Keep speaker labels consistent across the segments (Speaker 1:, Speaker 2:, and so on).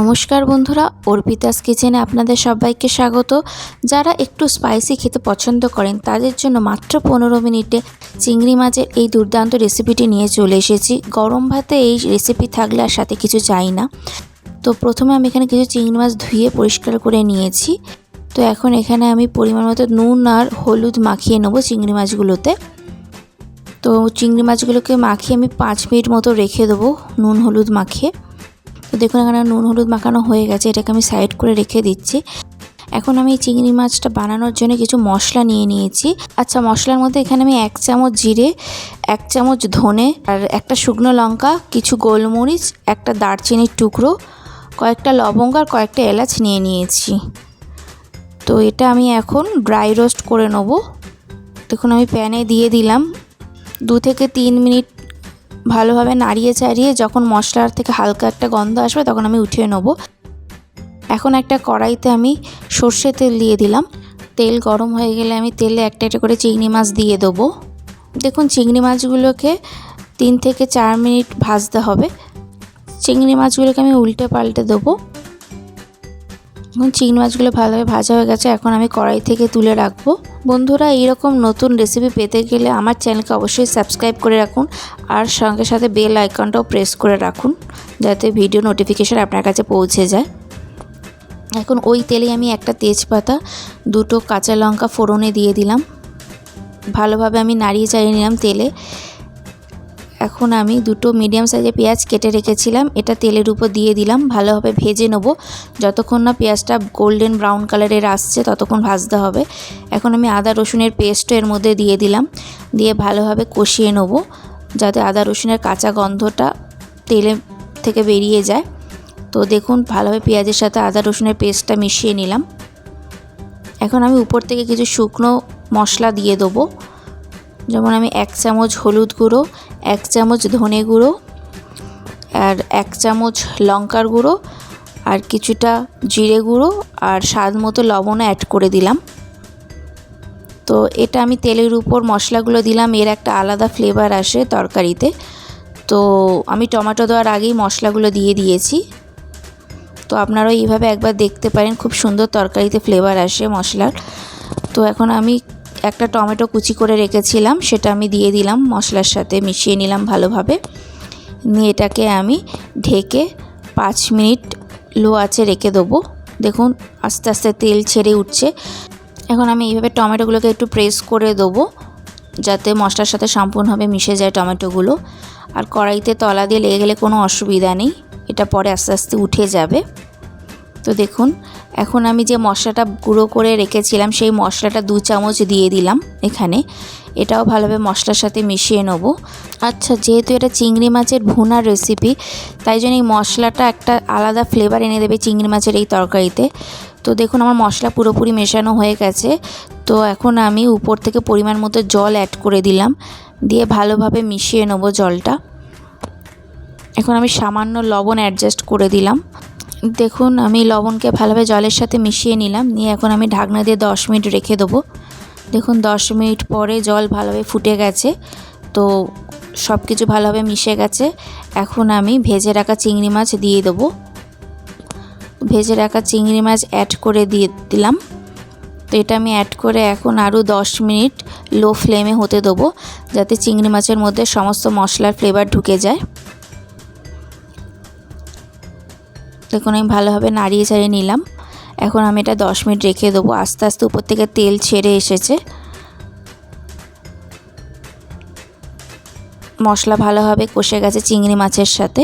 Speaker 1: নমস্কার বন্ধুরা, অর্পিতাস কিচেনে আপনাদের সবাইকে স্বাগত। যারা একটু স্পাইসি খেতে পছন্দ করেন, তাদের জন্য মাত্র পনেরো মিনিটে চিংড়ি মাছের এই দুর্দান্ত রেসিপিটি নিয়ে চলে এসেছি। গরম ভাতে এই রেসিপি থাকলে আর সাথে কিছু চাই না। তো প্রথমে আমি এখানে কিছু চিংড়ি মাছ ধুয়ে পরিষ্কার করে নিয়েছি। তো এখন এখানে আমি পরিমাণ মতো নুন আর হলুদ মাখিয়ে নেব চিংড়ি মাছগুলোতে। তো চিংড়ি মাছগুলোকে মাখিয়ে আমি পাঁচ মিনিট মতো রেখে দেবো নুন হলুদ মাখিয়ে। তো দেখুন, এখানে নুন, হলুদ মাখানো হয়ে গেছে। এটাকে আমি সাইড করে রেখে দিচ্ছি। এখন আমি চিংড়ি মাছটা বানানোর জন্য কিছু মশলা নিয়ে নিয়েছি। আচ্ছা মশলার মধ্যে এখানে আমি এক চামচ জিরে, এক চামচ ধনে আর একটা শুকনো লঙ্কা, কিছু গোলমরিচ, একটা দারচিনির টুকরো, কয়েকটা লবঙ্গ আর কয়েকটা এলাচ নিয়ে নিয়েছি। তো এটা আমি এখন ড্রাই রোস্ট করে নেব। দেখুন, আমি প্যানে দিয়ে দিলাম। দু থেকে তিন মিনিট ভালোভাবে নাড়িয়ে চাড়িয়ে যখন মশলার থেকে হালকা একটা গন্ধ আসবে তখন আমি উঠিয়ে নেব। এখন একটা কড়াইতে আমি সর্ষে তেল দিয়ে দিলাম। তেল গরম হয়ে গেলে আমি তেলে একটা একটা করে চিংড়ি মাছ দিয়ে দেবো। দেখুন চিংড়ি মাছগুলোকে তিন থেকে চার মিনিট ভাজতে হবে। চিংড়ি মাছগুলোকে আমি উল্টে পাল্টে দেবো। এখন চিংড়ি মাছগুলো ভালোভাবে ভাজা হয়ে গেছে, এখন আমি কড়াই থেকে তুলে রাখব। বন্ধুরা, এইরকম নতুন রেসিপি পেতে গেলে আমার চ্যানেলকে অবশ্যই সাবস্ক্রাইব করে রাখুন আর সঙ্গে সাথে বেল আইকনটাও প্রেস করে রাখুন, যাতে ভিডিও নোটিফিকেশান আপনার কাছে পৌঁছে যায়। এখন ওই তেলে আমি একটা তেজপাতা, দুটো কাঁচা লঙ্কা ফোড়নে দিয়ে দিলাম। ভালোভাবে আমি নাড়িয়ে চাড়িয়ে নিলাম তেলে। এখন আমি দুটো মিডিয়াম সাইজের পেঁয়াজ কেটে রেখেছিলাম। এটা তেলের উপর দিয়ে দিলাম। ভালোভাবে ভেজে নেব। যতক্ষণ না পেঁয়াজটা গোল্ডেন ব্রাউন কালারের আসছে, ততক্ষণ ভাজতে হবে। এখন আমি আদা রসুনের পেস্টও এর মধ্যে দিয়ে দিলাম। দিয়ে ভালোভাবে কষিয়ে নেব, যাতে আদা রসুনের কাঁচা গন্ধটা তেলে থেকে বেরিয়ে যায়। তো দেখুন, ভালোভাবে পেঁয়াজের সাথে আদা রসুনের পেস্টটা মিশিয়ে নিলাম। এখন আমি উপর থেকে কিছু শুকনো মশলা দিয়ে দেবো। যেমন আমি এক চামচ হলুদ গুঁড়ো এক চামচ ধনে গুঁড়ো আর এক চামচ লঙ্কার গুঁড়ো আর কিছুটা জিরে গুঁড়ো আর স্বাদ মতো লবণও অ্যাড করে দিলাম। তো এটা আমি তেলের উপর মশলাগুলো দিলাম, এর একটা আলাদা ফ্লেভার আসে তরকারিতে। তো আমি টমেটো দেওয়ার আগেই মশলাগুলো দিয়ে দিয়েছি। তো আপনারাও এইভাবে একবার দেখতে পারেন, খুব সুন্দর তরকারিতে ফ্লেভার আসে মশলার। তো এখন আমি একটা টমেটো কুচি করে রেখেছিলাম, সেটা আমি দিয়ে দিলাম, মশলার সাথে মিশিয়ে নিলাম ভালোভাবে। নিয়ে এটাকে আমি ঢেকে পাঁচ মিনিট লো আছে রেখে দেবো। দেখুন, আস্তে আস্তে তেল ছেড়ে উঠছে। এখন আমি এইভাবে টমেটোগুলোকে একটু প্রেস করে দেবো, যাতে মশলার সাথে সম্পূর্ণভাবে মিশে যায় টমেটোগুলো। আর কড়াইতে তলা দিয়ে লেগে গেলে কোনো অসুবিধা নেই, এটা পরে আস্তে আস্তে উঠে যাবে। তো দেখুন এখন আমি যে মশলাটা গুঁড়ো করে রেখেছিলাম, সেই মশলাটা দু চামচ দিয়ে দিলাম এখানে। এটাও ভালোভাবে মশলার সাথে মিশিয়ে নেব। আচ্ছা যেহেতু এটা চিংড়ি মাছের ভুনার রেসিপি তাই জন্য এই মশলাটা একটা আলাদা ফ্লেভার এনে দেবে চিংড়ি মাছের এই তরকারিতে। তো দেখুন, আমার মশলা পুরোপুরি মেশানো হয়ে গেছে। তো এখন আমি উপর থেকে পরিমাণ মতো জল অ্যাড করে দিলাম। দিয়ে ভালোভাবে মিশিয়ে নেব জলটা। এখন আমি সামান্য লবণ অ্যাডজাস্ট করে দিলাম। দেখুন, আমি লবণকে ভালোভাবে জলের সাথে মিশিয়ে নিলাম। নিয়ে এখন আমি ঢাকনা দিয়ে দশ মিনিট রেখে দেবো। দেখুন, দশ মিনিট পরে জল ভালোভাবে ফুটে গেছে। তো সব কিছু ভালোভাবে মিশে গেছে। এখন আমি ভেজে রাখা চিংড়ি মাছ দিয়ে দেবো। ভেজে রাখা চিংড়ি মাছ অ্যাড করে দিয়ে দিলাম। তো এটা আমি অ্যাড করে এখন আরও দশ মিনিট লো ফ্লেমে হতে দেবো, যাতে চিংড়ি মাছের মধ্যে সমস্ত মশলার ফ্লেভার ঢুকে যায়। দেখুন আমি ভালোভাবে নাড়িয়ে চাড়িয়ে নিলাম। এখন আমি এটা দশ মিনিট রেখে দেবো। আস্তে আস্তে উপর থেকে তেল ছেড়ে এসেছে। মশলা ভালোভাবে কষে গেছে চিংড়ি মাছের সাথে।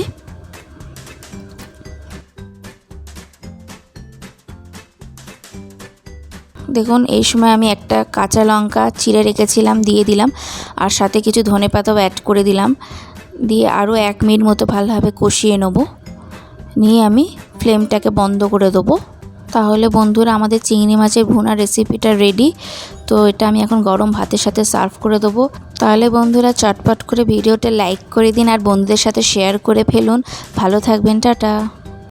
Speaker 1: দেখুন, এই সময় আমি একটা কাঁচা লঙ্কা চিড়ে রেখেছিলাম, দিয়ে দিলাম। আর সাথে কিছু ধনে পাতাও অ্যাড করে দিলাম। দিয়ে আরও এক মিনিট মতো ভালোভাবে কষিয়ে নেব। নিয়ে আমি ফ্লেমটাকে বন্ধ করে দেবো। তাহলে বন্ধুরা, আমাদের চিংড়ি মাছের ভুনা রেসিপিটা রেডি তো এটা আমি এখন গরম ভাতের সাথে সার্ভ করে দেবো। তাহলে বন্ধুরা, চটপট করে ভিডিওটা লাইক করে দিন আর বন্ধুদের সাথে শেয়ার করে ফেলুন। ভালো থাকবেন, টাটা।